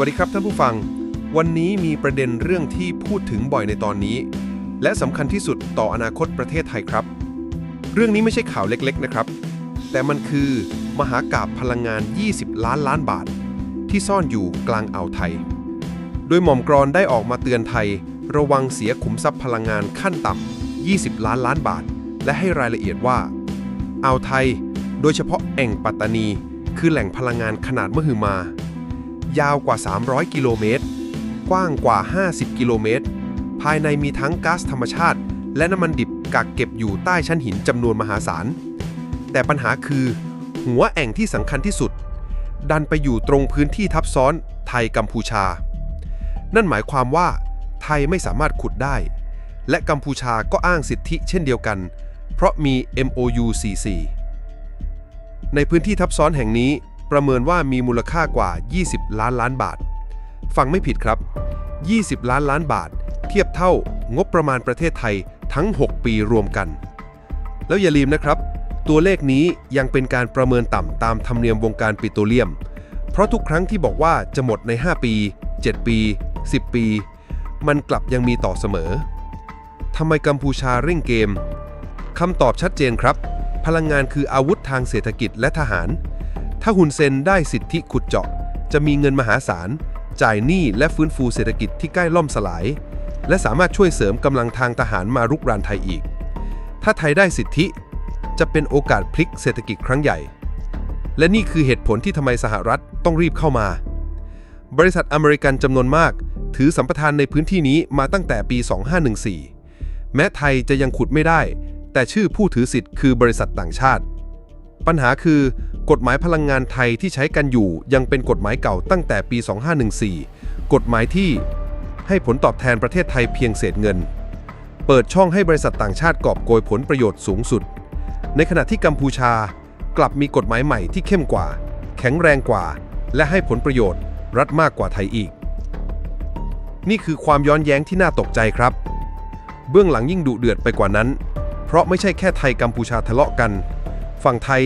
วัสดีครับท่านผู้ฟัง วันนี้มีประเด็นเรื่องที่พูดถึงบ่อยในตอนนี้ และสำคัญที่สุดต่ออนาคตประเทศไทยครับ เรื่องนี้ไม่ใช่ข่าวเล็กๆนะครับ แต่มันคือมหากาบพลังงาน 20 ล้านล้านบาท ที่ซ่อนอยู่กลางอ่าวไทย โดยหม่อมกรอนได้ออกมาเตือนไทย ระวังเสียขุมทรัพย์พลังงานขั้นต่ำ 20 ล้านล้านบาท และให้รายละเอียดว่าอ่าวไทย โดยเฉพาะแอ่งปัตตานี คือแหล่งพลังงานขนาดมหึมา ยาวกว่า 300 กิโลเมตร กว้างกว่า 50 กิโลเมตร ภายในมีทั้งก๊าซธรรมชาติ และน้ำมันดิบกักเก็บอยู่ใต้ชั้นหินจำนวนมหาศาล แต่ปัญหาคือ หัวแอ่งที่สำคัญที่สุด ดันไปอยู่ตรงพื้นที่ทับซ้อนไทยกัมพูชา นั่นหมายความว่า ไทยไม่สามารถขุดได้ และกัมพูชาก็อ้างสิทธิเช่นเดียวกัน เพราะมี MOU 44ในพื้นที่ทับซ้อนแห่งนี้ ประเมินว่ามีมูลค่ากว่า 20 ล้านล้านบาท ฟังไม่ผิดครับ 20 ล้านล้านบาท เทียบเท่างบประมาณประเทศไทยทั้ง 6 ปีรวมกัน แล้วอย่าลืมนะครับ ตัวเลขนี้ยังเป็นการประเมินต่ำตามธรรมเนียมวงการปิโตรเลียม เพราะทุกครั้งที่บอกว่าจะหมดใน 5 ปี 7 ปี 10 ปี มันกลับยังมีต่อเสมอทำไมกัมพูชาเร่งเกมคำตอบชัดเจนครับ พลังงานคืออาวุธทางเศรษฐกิจและทหาร ถ้าฮุนเซนได้สิทธิขุดเจาะ จะมีเงินมหาศาล จ่ายหนี้และฟื้นฟูเศรษฐกิจที่ใกล้ล่มสลาย และสามารถช่วยเสริมกำลังทางทหารมารุกรานไทยอีก ถ้าไทยได้สิทธิ จะเป็นโอกาสพลิกเศรษฐกิจครั้งใหญ่ และนี่คือเหตุผลที่ทำไมสหรัฐต้องรีบเข้ามา บริษัทอเมริกันจำนวนมาก ถือสัมปทานในพื้นที่นี้มาตั้งแต่ปี 2514 แม้ไทยจะยังขุดไม่ได้ แต่ชื่อผู้ถือสิทธิ์คือบริษัทต่างชาติปัญหาคือ กฎหมายพลังงานไทยที่ใช้กันอยู่ยังเป็นกฎหมายเก่าตั้งแต่ปี 2514 กฎหมายที่ให้ผลตอบแทนประเทศไทยเพียงเศษเงิน เปิดช่องให้บริษัทต่างชาติกอบโกยผลประโยชน์สูงสุด ในขณะที่กัมพูชากลับมีกฎหมายใหม่ที่เข้มกว่า แข็งแรงกว่า และให้ผลประโยชน์รัฐมากกว่าไทยอีก นี่คือความย้อนแย้งที่น่าตกใจครับ เบื้องหลังยิ่งดุเดือดไปกว่านั้น เพราะไม่ใช่แค่ไทยกัมพูชาทะเลาะกัน ฝั่งไทย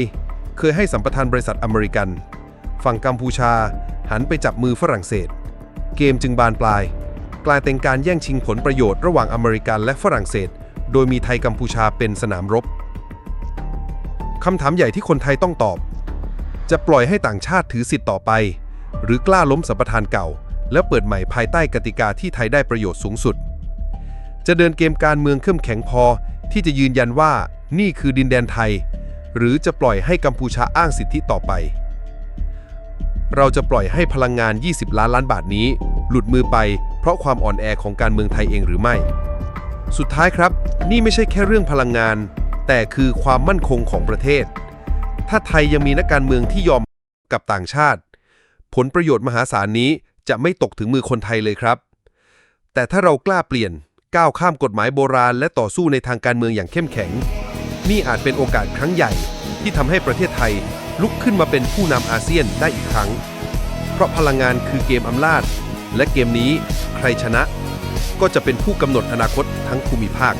เคยให้สัมปทานบริษัทอเมริกัน ฝั่งกัมพูชาหันไปจับมือฝรั่งเศส เกมจึงบานปลาย กลายเป็นการแย่งชิงผลประโยชน์ระหว่างอเมริกันและฝรั่งเศส โดยมีไทยกัมพูชาเป็นสนามรบคำถามใหญ่ที่คนไทยต้องตอบ จะปล่อยให้ต่างชาติถือสิทธิ์ต่อไป หรือกล้าล้มสัมปทานเก่า แล้วเปิดใหม่ภายใต้กติกาที่ไทยได้ประโยชน์สูงสุด จะเดินเกมการเมืองเข้มแข็งพอที่จะยืนยันว่านี่คือดินแดนไทย หรือจะปล่อยให้กัมพูชาอ้างสิทธิต่อไป เราจะปล่อยให้พลังงาน 20 ล้านล้านบาทนี้ หลุดมือไป เพราะความอ่อนแอของการเมืองไทยเองหรือไม่ สุดท้ายครับ นี่ไม่ใช่แค่เรื่องพลังงาน แต่คือความมั่นคงของประเทศ ถ้าไทยยังมีนักการเมืองที่ยอมกับต่างชาติ ผลประโยชน์มหาศาลนี้จะไม่ตกถึงมือคนไทยเลยครับ แต่ถ้าเรากล้าเปลี่ยนก้าวข้ามกฎหมายโบราณ และต่อสู้ในทางการเมืองอย่างเข้มแข็ง นี่อาจเป็นโอกาสครั้งใหญ่ ที่ทำให้ประเทศไทยลุกขึ้นมาเป็นผู้นำอาเซียนได้อีกครั้ง เพราะพลังงานคือเกมอำนาจ และเกมนี้ใครชนะ ก็จะเป็นผู้กำหนดอนาคตทั้งภูมิภาค